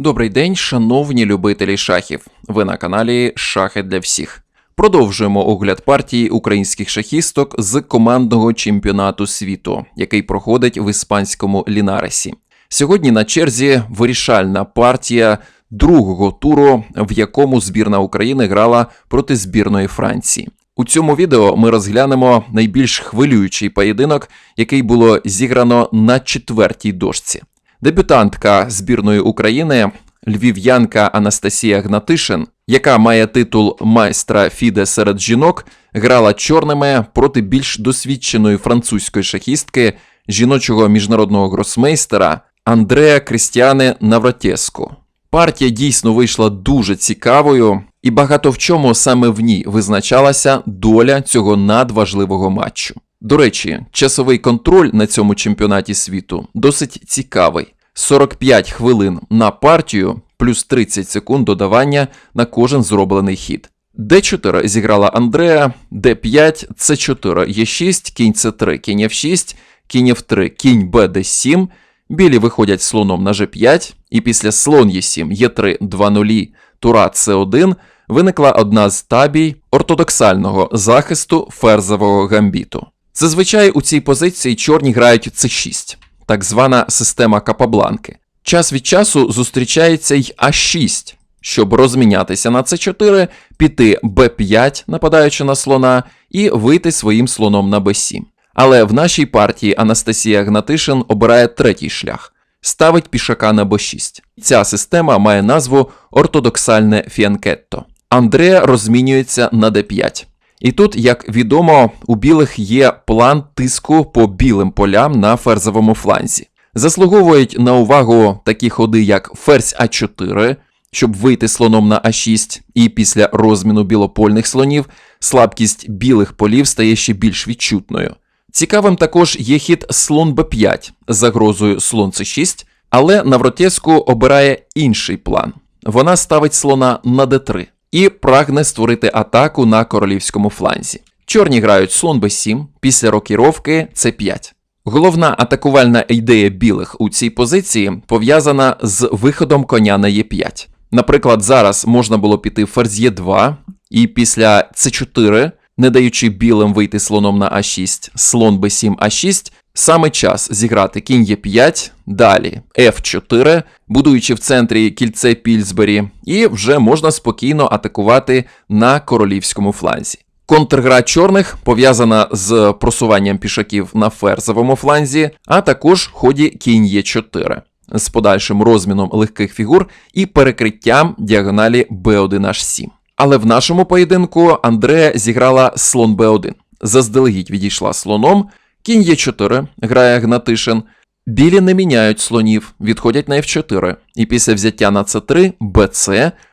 Добрий день, шановні любителі шахів. Ви на каналі Шахи для всіх. Продовжуємо огляд партії українських шахісток з командного чемпіонату світу, який проходить в іспанському Лінаресі. Сьогодні на черзі вирішальна партія другого туру, в якому збірна України грала проти збірної Франції. У цьому відео ми розглянемо найбільш хвилюючий поєдинок, який було зіграно на четвертій дошці. Дебютантка збірної України львів'янка Анастасія Гнатишин, яка має титул майстра Фіде серед жінок, грала чорними проти більш досвідченої французької шахістки жіночого міжнародного гросмейстера Андреа Крістіане Навратєску. Партія дійсно вийшла дуже цікавою, і багато в чому саме в ній визначалася доля цього надважливого матчу. До речі, часовий контроль на цьому чемпіонаті світу досить цікавий: 45 хвилин на партію, плюс 30 секунд додавання на кожен зроблений хід. Д4 зіграла Андреа, Д5, С4, Е6, кінь С3, кінь Ф6, кінь Ф3, кінь Б, Д7. Білі виходять слоном на G5, і після слон Е7, Е3, 2 нулі, Тура С1 виникла одна з табій ортодоксального захисту ферзового гамбіту. Зазвичай у цій позиції чорні грають С6, так звана система Капабланки. Час від часу зустрічається й А6, щоб розмінятися на С4, піти Б5, нападаючи на слона, і вийти своїм слоном на Б7. Але в нашій партії Анастасія Гнатишин обирає третій шлях ставить пішака на Б6. Ця система має назву ортодоксальне фіанкетто. Андреа розмінюється на Д5. І тут, як відомо, у білих є план тиску по білим полям на ферзовому фланзі. Заслуговують на увагу такі ходи, як ферзь А4, щоб вийти слоном на А6, і після розміну білопольних слонів слабкість білих полів стає ще більш відчутною. Цікавим також є хід слон Б5 з загрозою слон С6, але Навротєску обирає інший план. Вона ставить слона на Д3 і прагне створити атаку на королівському фланзі. Чорні грають слон Б7 після рокіровки С5. Головна атакувальна ідея білих у цій позиції пов'язана з виходом коня на Е5. Наприклад, зараз можна було піти ферзь Е2 і після С4 не даючи білим вийти слоном на А6, слон Б7 А6, саме час зіграти кінь Е5, далі F4, будуючи в центрі кільце Пільсбері, і вже можна спокійно атакувати на королівському фланзі. Контргра чорних пов'язана з просуванням пішаків на ферзовому фланзі, а також ході кінь Е4 з подальшим розміном легких фігур і перекриттям діагоналі B1H7. Але в нашому поєдинку Андрея зіграла слон Б1. Заздалегідь відійшла слоном, кінь Е4, грає Гнатишин. Білі не міняють слонів, відходять на F4, і після взяття на С3, БЦ,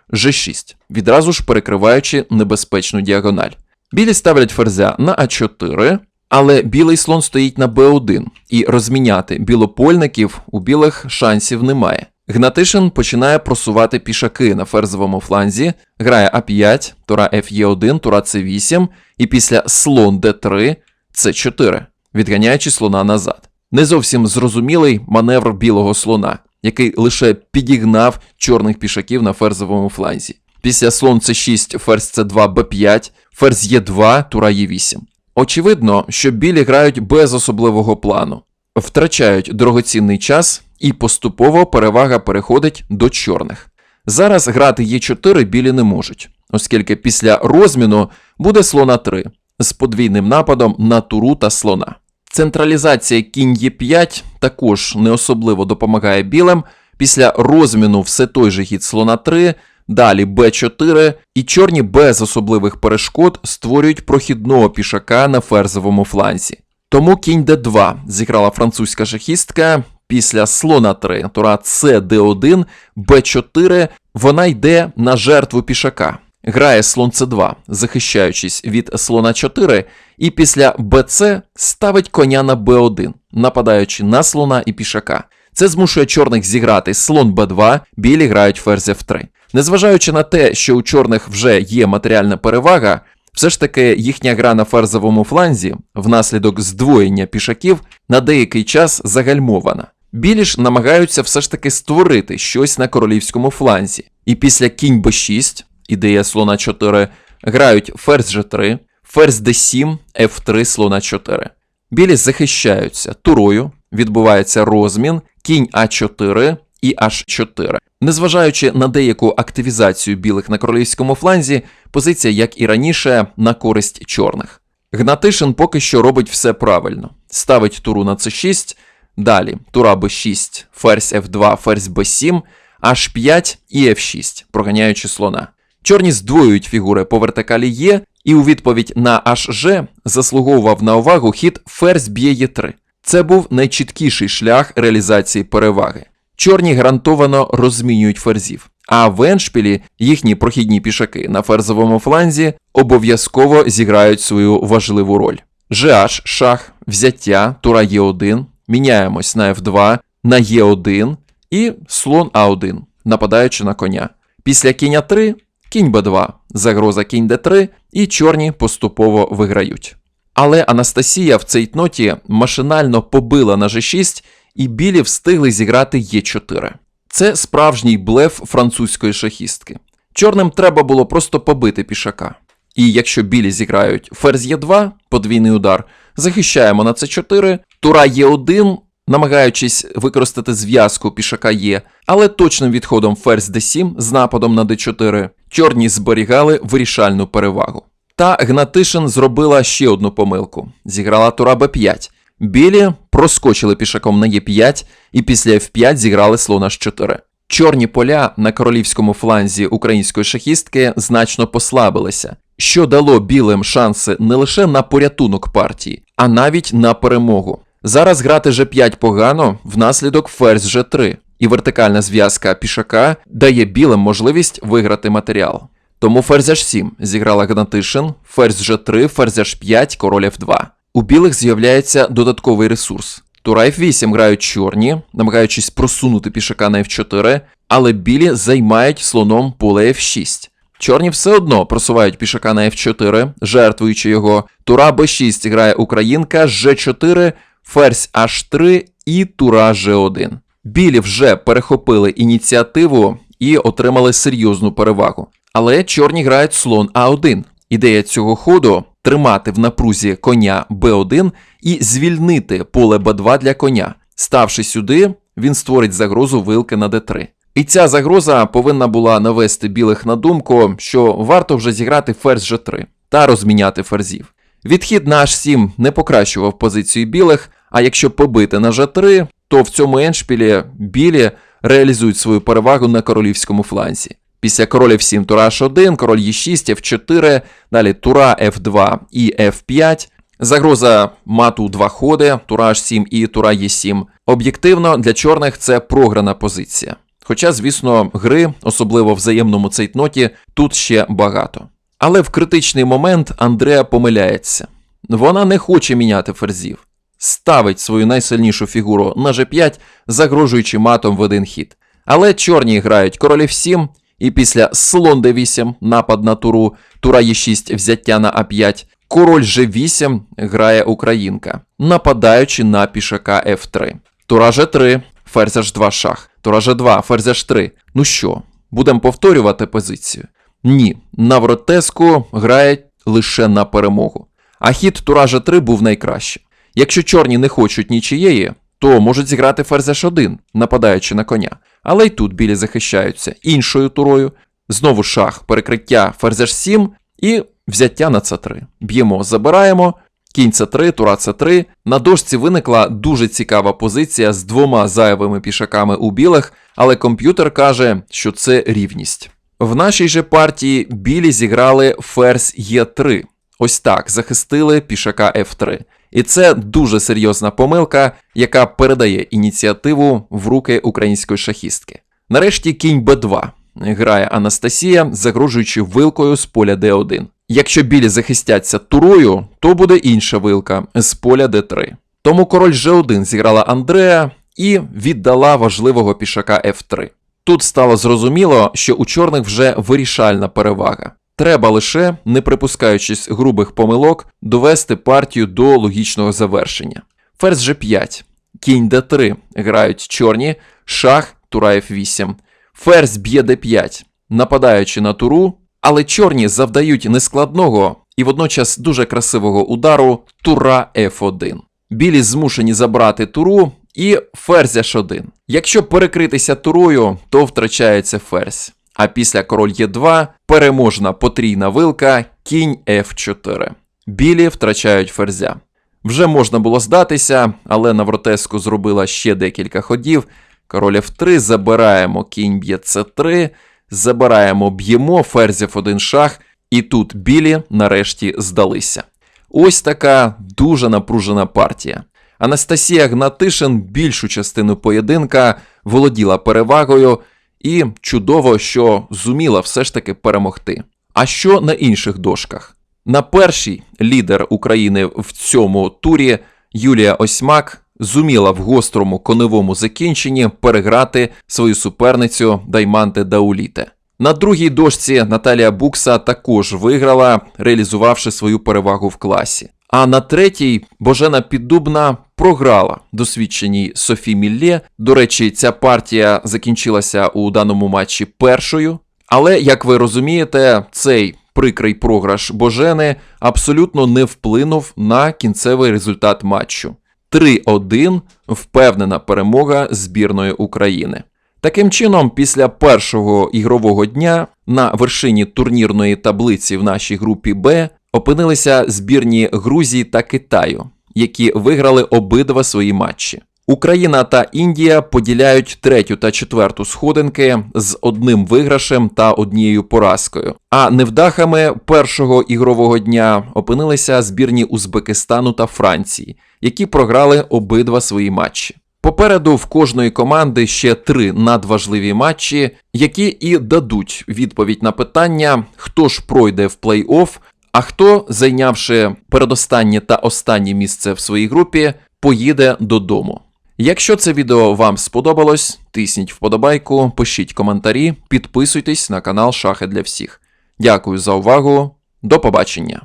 G6, відразу ж перекриваючи небезпечну діагональ. Білі ставлять ферзя на А4, але білий слон стоїть на Б1, і розміняти білопольників у білих шансів немає. Гнатишин починає просувати пішаки на ферзовому фланзі, грає А5, тура Ф'Е1, тура С8, і після слон Д3, С4, відганяючи слона назад. Не зовсім зрозумілий маневр білого слона, який лише підігнав чорних пішаків на ферзовому фланзі. Після слон С6, ферзь С2, Б5, ферзь Е2, тура Е8. Очевидно, що білі грають без особливого плану, втрачають дорогоцінний час і поступово перевага переходить до чорних. Зараз грати Е4 білі не можуть, оскільки після розміну буде слона 3 з подвійним нападом на туру та слона. Централізація кінь Е5 також не особливо допомагає білим. Після розміну все той же хід слона 3, далі Б4, і чорні без особливих перешкод створюють прохідного пішака на ферзовому фланзі. Тому кінь Д2 зіграла французька шахістка. Після слона 3, тура С Д1, Б4, вона йде на жертву пішака. Грає слон С2, захищаючись від слона 4, і після БЦ ставить коня на Б1, нападаючи на слона і пішака. Це змушує чорних зіграти слон Б2, білі грають ферзь F3. Незважаючи на те, що у чорних вже є матеріальна перевага, все ж таки їхня гра на ферзовому фланзі, внаслідок здвоєння пішаків, на деякий час загальмована. Білі ж намагаються все ж таки створити щось на королівському фланзі. І після кінь b6, ідея слона 4, грають ферзь g3, ферзь d7, f3, слона 4. Білі захищаються турою, відбувається розмін, кінь а4 і h4. Незважаючи на деяку активізацію білих на королівському фланзі, позиція, як і раніше, на користь чорних. Гнатишин поки що робить все правильно. Ставить туру на c6, далі тура b6, ферзь f2, ферзь b7, h5 і f6, проганяючи слона. Чорні здвоюють фігури по вертикалі Є, і у відповідь на hg заслуговував на увагу хід ферзь б'є Е3. Це був найчіткіший шлях реалізації переваги. Чорні гарантовано розмінюють ферзів, а в еншпілі їхні прохідні пішаки на ферзовому фланзі обов'язково зіграють свою важливу роль. GH, шах, взяття, тура Е1, міняємось на F2, на Е1 і слон А1, нападаючи на коня. Після кінь 3 кінь Б2, загроза кінь Д3, і чорні поступово виграють. Але Анастасія в цейтноті машинально побила на G6, і білі встигли зіграти Е4. Це справжній блеф французької шахістки. Чорним треба було просто побити пішака. І якщо білі зіграють ферзь Е2, подвійний удар, захищаємо на С4, тура Е1, намагаючись використати зв'язку пішака Є, але точним відходом ферзь d7 з нападом на d4, чорні зберігали вирішальну перевагу. Та Гнатишин зробила ще одну помилку: зіграла тура b5. Білі проскочили пішаком на Е5 і після F5 зіграли слона з 4. Чорні поля на королівському фланзі української шахістки значно послабилися, що дало білим шанси не лише на порятунок партії, а навіть на перемогу. Зараз грати G5 погано внаслідок ферзь G3, і вертикальна зв'язка пішака дає білим можливість виграти матеріал. Тому ферзь H7 зіграла Гнатишин, ферзь G3, ферзь H5, король F2. У білих з'являється додатковий ресурс. Тура F8 грають чорні, намагаючись просунути пішака на F4, але білі займають слоном поле F6. Чорні все одно просувають пішака на F4, жертвуючи його. Тура B6 грає українка, G4, ферзь H3 і тура G1. Білі вже перехопили ініціативу і отримали серйозну перевагу. Але чорні грають слон А1. Ідея цього ходу тримати в напрузі коня Б1 і звільнити поле Б2 для коня. Ставши сюди, він створить загрозу вилки на Д3. І ця загроза повинна була навести білих на думку, що варто вже зіграти ферзь G3 та розміняти ферзів. Відхід на H7 не покращував позицію білих, а якщо побити на G3, то в цьому еншпілі білі реалізують свою перевагу на королівському фланзі. Після короля F7 тура H1, король Е6, F4, далі тура F2 і F5. Загроза мату два ходи, тура H7 і тура Е7. Об'єктивно, для чорних це програна позиція. Хоча, звісно, гри, особливо в взаємному цейтноті, тут ще багато. Але в критичний момент Андреа помиляється. Вона не хоче міняти ферзів, ставить свою найсильнішу фігуру на G5, загрожуючи матом в один хід. Але чорні грають король F7, і після слон d8 напад на туру, тура Е6 взяття на А5, король G8 грає українка, нападаючи на пішака F3. Тура G3, ферзь H2 шах, тура G2, ферзь H3. Ну що, будемо повторювати позицію? Ні, Навротеску грає лише на перемогу. А хід тура G3 був найкращий. Якщо чорні не хочуть нічиєї, то можуть зіграти ферзь H1, нападаючи на коня. Але й тут білі захищаються іншою турою. Знову шах, перекриття ферзь H7 і взяття на С3. Б'ємо, забираємо. Кінь С3, тура С3. На дошці виникла дуже цікава позиція з двома зайвими пішаками у білих, але комп'ютер каже, що це рівність. В нашій же партії білі зіграли ферзь Е3. Ось так захистили пішака F3. І це дуже серйозна помилка, яка передає ініціативу в руки української шахістки. Нарешті кінь Б2 грає Анастасія, загрожуючи вилкою з поля Д1. Якщо білі захистяться турою, то буде інша вилка з поля Д3. Тому король G1 зіграла Андреа і віддала важливого пішака F3. Тут стало зрозуміло, що у чорних вже вирішальна перевага. Треба лише, не припускаючись грубих помилок, довести партію до логічного завершення. Ферзь G5. Кінь d3 грають чорні, шах, тура f8. Ферзь б'є d5, нападаючи на туру, але чорні завдають нескладного і водночас дуже красивого удару тура f1. Білі змушені забрати туру і ферзь h1. Якщо перекритися турою, то втрачається ферзь. А після король Е2 переможна потрійна вилка, кінь F4. Білі втрачають ферзя. Вже можна було здатися, але Навротеску зробила ще декілька ходів. Король F3, забираємо кінь б'є c3, забираємо б'ємо, ферзь F1 шах, і тут білі нарешті здалися. Ось така дуже напружена партія. Анастасія Гнатишин більшу частину поєдинка володіла перевагою і чудово, що зуміла все ж таки перемогти. А що на інших дошках? На першій лідер України в цьому турі Юлія Осьмак зуміла в гострому коневому закінченні переграти свою суперницю Дайманте Дауліте. На другій дошці Наталія Букса також виграла, реалізувавши свою перевагу в класі. А на третій Божена Піддубна програла досвідченій Софі Міллє. До речі, ця партія закінчилася у даному матчі першою. Але, як ви розумієте, цей прикрий програш Божени абсолютно не вплинув на кінцевий результат матчу. 3-1 впевнена перемога збірної України. Таким чином, після першого ігрового дня на вершині турнірної таблиці в нашій групі Б опинилися збірні Грузії та Китаю, які виграли обидва свої матчі. Україна та Індія поділяють третю та четверту сходинки з одним виграшем та однією поразкою. А невдахами першого ігрового дня опинилися збірні Узбекистану та Франції, які програли обидва свої матчі. Попереду в кожної команди ще три надважливі матчі, які і дадуть відповідь на питання, хто ж пройде в плей-офф, а хто, зайнявши передостаннє та останнє місце в своїй групі, поїде додому. Якщо це відео вам сподобалось, тисніть вподобайку, пишіть коментарі, підписуйтесь на канал Шахи для всіх. Дякую за увагу, до побачення!